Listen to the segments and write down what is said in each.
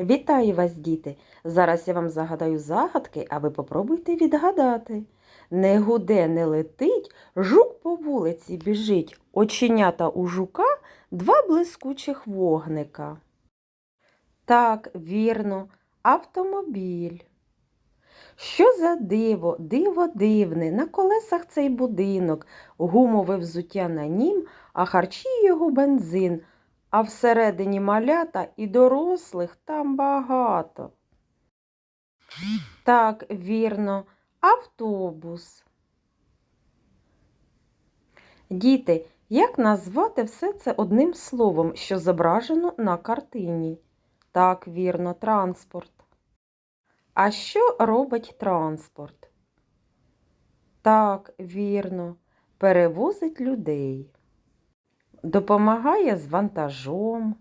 Вітаю вас, діти! Зараз я вам загадаю загадки, а ви попробуйте відгадати. Не гуде, не летить, жук по вулиці біжить, оченята у жука два блискучих вогника. Так, вірно, автомобіль. Що за диво, диво дивне, на колесах цей будинок, гумове взуття на нім, а харчі його бензин, а всередині малята і дорослих там багато. Так, вірно, автобус. Діти, як назвати все це одним словом, що зображено на картині? Так, вірно, транспорт. А що робить транспорт? Так, вірно, перевозить людей. Допомагає з вантажом.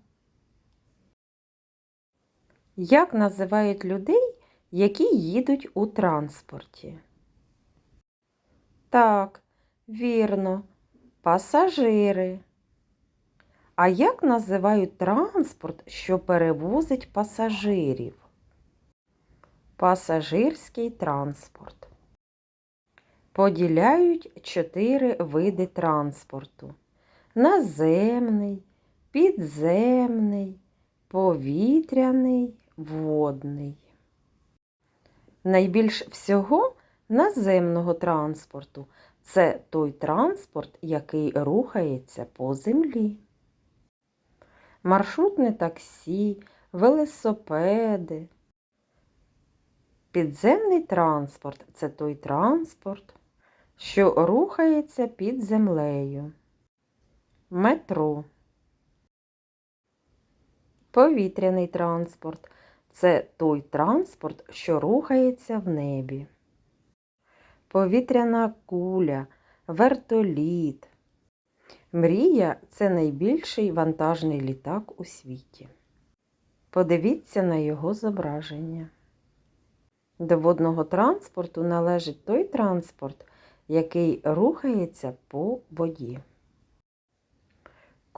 Як називають людей, які їдуть у транспорті? Так, вірно, пасажири. А як називають транспорт, що перевозить пасажирів? Пасажирський транспорт. Поділяють чотири види транспорту: наземний, підземний, повітряний, водний. Найбільш всього наземного транспорту це той транспорт, який рухається по землі. Маршрутне таксі, велосипеди. Підземний транспорт це той транспорт, що рухається під землею. Метро. Повітряний транспорт це той транспорт, що рухається в небі. Повітряна куля, вертоліт. Мрія це найбільший вантажний літак у світі. Подивіться на його зображення. До водного транспорту належить той транспорт, який рухається по воді.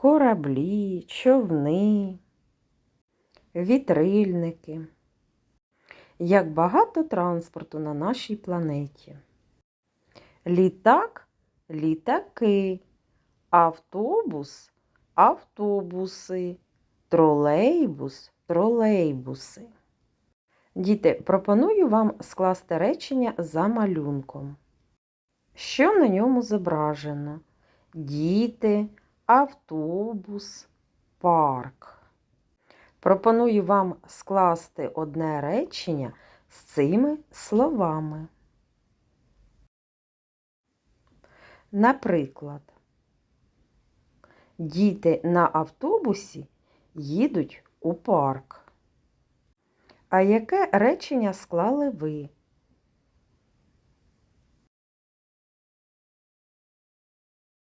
Кораблі, човни, вітрильники. Як багато транспорту на нашій планеті. Літак літаки, автобус автобуси, тролейбус тролейбуси. Діти, пропоную вам скласти речення за малюнком. Що на ньому зображено? Діти, автобус, парк. Пропоную вам скласти одне речення з цими словами. Наприклад, діти на автобусі їдуть у парк. А яке речення склали ви?